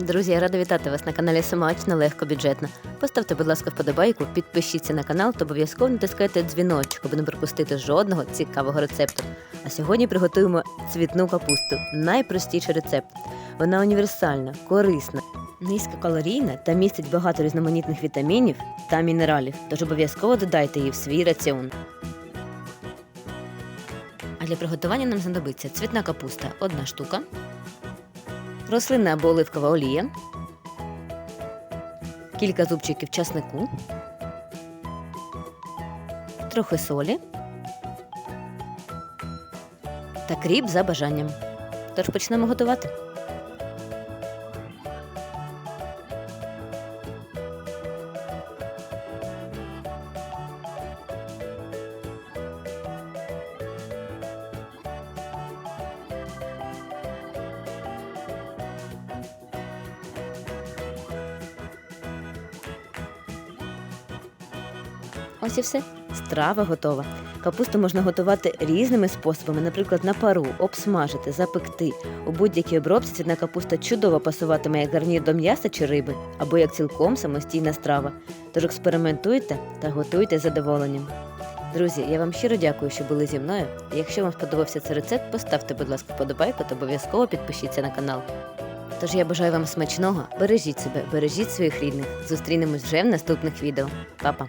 Друзі, я рада вітати вас на каналі Смачно, легко, бюджетно. Поставте, будь ласка, вподобайку, підпишіться на канал та обов'язково натискайте дзвіночок, аби не пропустити жодного цікавого рецепту. А сьогодні приготуємо цвітну капусту. Найпростіший рецепт. Вона універсальна, корисна, низькокалорійна та містить багато різноманітних вітамінів та мінералів. Тож обов'язково додайте її в свій раціон. А для приготування нам знадобиться цвітна капуста одна штука, рослинна або оливкова олія, кілька зубчиків часнику, трохи солі та кріп за бажанням. Тож почнемо готувати. Ось і все. Страва готова. Капусту можна готувати різними способами, наприклад, на пару, обсмажити, запекти. У будь-якій обробці цвітна капуста чудово пасуватиме як гарнір до м'яса чи риби, або як цілком самостійна страва. Тож експериментуйте та готуйте з задоволенням. Друзі, я вам щиро дякую, що були зі мною. Якщо вам сподобався цей рецепт, поставте, будь ласка, вподобайку та обов'язково підпишіться на канал. Тож я бажаю вам смачного, бережіть себе, бережіть своїх рідних. Зустрінемось вже в наступних відео. Па-па!